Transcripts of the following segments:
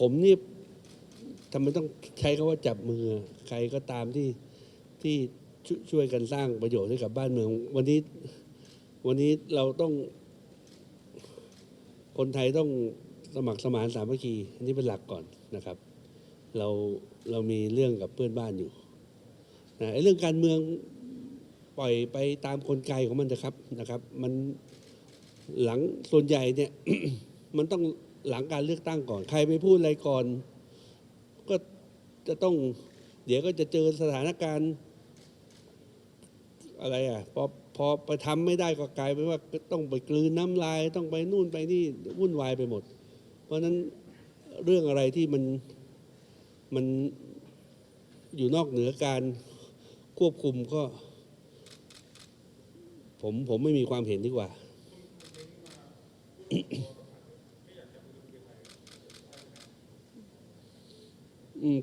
ผมนี่ทำไมต้องใช้คำว่าจับมือ ใครก็ตามที่ที่ช่วยช่วยกันสร้างประโยชน์ให้กับบ้านเมือง วันนี้วันนี้เราต้อง คนไทยต้องสมัครสมานสามัคคีอันนี้เป็นหลักก่อนนะครับ เราเรามีเรื่องกับเพื่อนบ้านอยู่นะไอ้เรื่องการเมืองปล่อยไปตามกลไกของมันนะครับนะครับ มันหลังส่วนใหญ่เนี่ย มันต้อง หลังการเลือกตั้งก่อน ใครไปพูดอะไรก่อน ก็จะต้อง เดี๋ยวก็จะเจอสถานการณ์ อะไรอะพอพอไปทำไม่ได้ก็กลายเป็นว่าต้องไปกลืนน้ำลาย ต้องไปนู่นไปนี่วุ่นวายไปหมด เพราะฉะนั้นเรื่องอะไรที่มันมันอยู่นอกเหนือการควบคุมก็ ผมผมไม่มีความเห็นดีกว่า อืม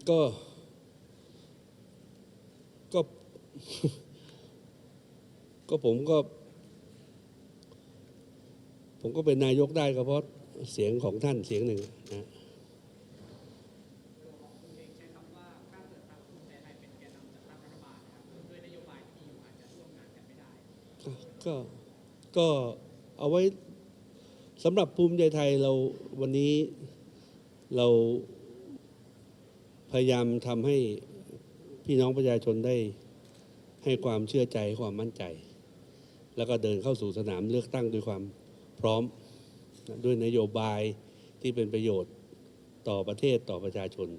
ก็ ก็ ก็ผมก็ ผมก็เป็นนายกได้ก็เพราะเสียงของท่านเสียงหนึ่งนะคุณเองใช้คำว่าถ้าเกิดทางภูมิใจไทยเป็นแกนนำจัดตั้งรัฐบาลนะครับด้วยนโยบายที่มีอยู่อาจจะร่วมงานกันไม่ได้ก็ก็เอาไว้สำหรับภูมิใจไทยเราวันนี้เราพ ยายามทำให้พี่น้องประชาชนได้ให้ความเชื่อใจความมั่นใจ แล้วก็เดินเข้าสู่สนามเลือกตั้งด้วยความพร้อมด้วยนโยบายที่เป็นประโยชน์ต่อประเทศต่อประชาชน